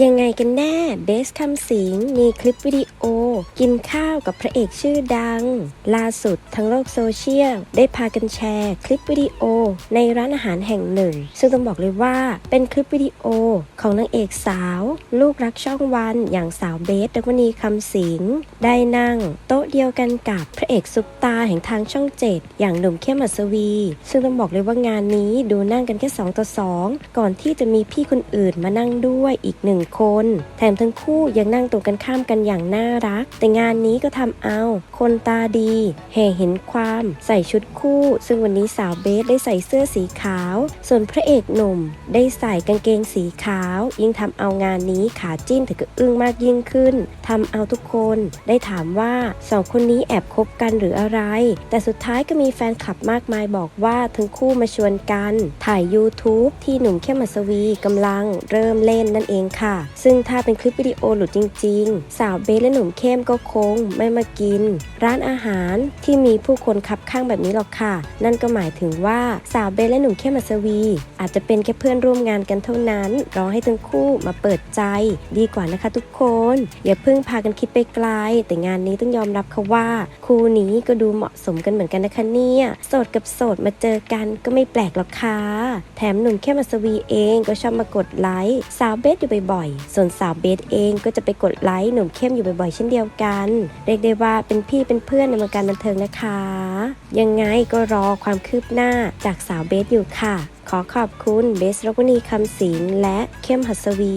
ยังไงกันแน่ เบสคำสิงมีคลิปวิดีโอ กินข้าวกับพระเอกชื่อดัง ล่าสุดทั้งโลกโซเชียล ได้พากันแชร์ คลิปวิดีโอ ในร้านอาหารแห่งหนึ่ง ซึ่งต้องบอกเลยว่าเป็นคลิปวิดีโอของนางเอกสาว ลูกรักช่องวันอย่างสาวเบสดวนีคำสิงได้นั่ง โต๊ะเดียวกันกับพระเอกซุปตาแห่งทางช่องเจ็ดอย่างหนุ่มเข้มอัศวี ซึ่งต้องบอกเลยว่างานนี้ดูนั่งกันแค่2ต่อ2ก่อนที่จะมีพี่คนอื่นมานั่งด้วยอีกหนึ่งคน แถมทั้งคู่ยังนั่งตรงกันข้ามกันอย่างน่ารัก แต่งานนี้ก็ทำเอา คนตาดีแห่เห็นความใส่ชุดคู่ ซึ่งวันนี้สาวเบสได้ใส่เสื้อสีขาว ส่วนพระเอกหนุ่ม ได้ใส่กางเกงสีขาว ยิ่งทำเอางานนี้ขาจิ้นถึงกับอึ้งมากยิ่งขึ้นทำเอาทุกคนได้ถามว่าสองคนนี้แอบคบกันหรืออะไร แต่สุดท้ายก็มีแฟนคลับมากมายบอกว่าทั้งคู่มาชวนกัน ถ่าย YouTube ที่หนุ่มเข้มมัสวีกำลังเริ่มเล่นนั่นเองค่ะซึ่งถ้าเป็นคลิปวิดีโอหลุดจริง ๆ สาวเบสและหนุ่มเข้มก็คงไม่มากิน ร้านอาหารที่มีผู้คนคับข้างแบบนี้หรอกค่ะ นั่นก็หมายถึงว่าสาวเบสและหนุ่มเข้มมัสวี อาจจะเป็นแค่เพื่อนร่วมงานกันเท่านั้น รอให้ทั้งคู่มาเปิดใจ ดีกว่านะคะทุกคน อย่าเพิ่งพากันคิดไปไกล แต่งานนี้ต้องยอมรับค่ะว่า คู่นี้ก็ดูเหมาะสมกันเหมือนกันนะคะเนี่ยโสดกับโสดมาเจอกันก็ไม่แปลกหรอกค่ะแถมหนุ่มเข้มมัสวีเองก็ชอบมากดไลค์สาวเบสอยู่บ่อยๆ ส่วนสาวเบสเองก็จะไปกดไลค์หนุ่มเข้มอยู่บ่อยๆ เช่นเดียวกัน เรียกได้ว่าเป็นพี่เป็นเพื่อนในวงการบันเทิงนะคะ ยังไงก็รอความคืบหน้าจากสาวเบสอยู่ค่ะ ขอขอบคุณเบสรกุณีคำสิงและเข้มหัสวี